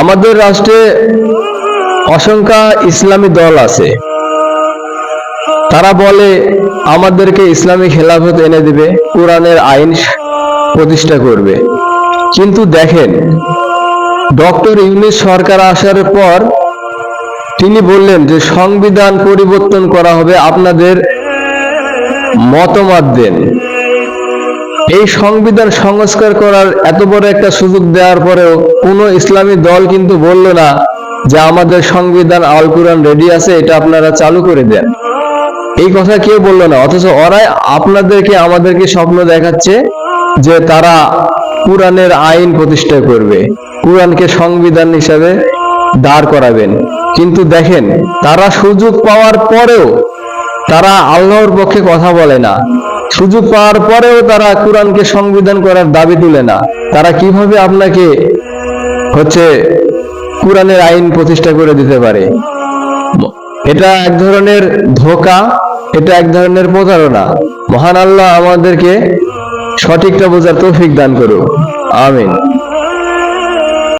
আমাদের রাষ্ট্রে অসংখ্য ইসলামী দল আছে। তারা বলে, আমাদেরকে ইসলামী খেলাফত এনে দিবে, কোরআনের আইন প্রতিষ্ঠা করবে। কিন্তু দেখেন, ডক্টর ইউনিস সরকার আসার পর তিনি বললেন যে, সংবিধান পরিবর্তন করা হবে আপনাদের মতামত দেন। এই সংবিধান সংস্কার করার এত বড় একটা সুযোগ দেওয়ার পরেও কোনো ইসলামী দল কিন্তু বলল না যে আমাদের সংবিধান আল কোরআন রেডি আছে, এটা আপনারা চালু করে দেন। এই কথা কেউ বলল না, অথচ ওরাই আপনাদেরকে, আমাদেরকে স্বপ্ন দেখাচ্ছে যে তারা কোরআনের আইন প্রতিষ্ঠা করবে, কোরআনকে সংবিধান হিসাবে দাঁড় করাবেন। কিন্তু দেখেন, তারা সুযোগ পাওয়ার পরেও তারা আল্লাহর পক্ষে কথা বলে না। সুযোগ পাওয়ার পরেও তারা কোরআনকে সংবিধান করার দাবি তুলে না। তারা কীভাবে আপনাকে হচ্ছে কোরআনের আইন প্রতিষ্ঠা করে দিতে পারে? এটা এক ধরনের ধোকা, এটা এক ধরনের প্রতারণা। মহান আল্লাহ আমাদেরকে সঠিকটা বোঝার তৌফিক দান করুক। আমিন।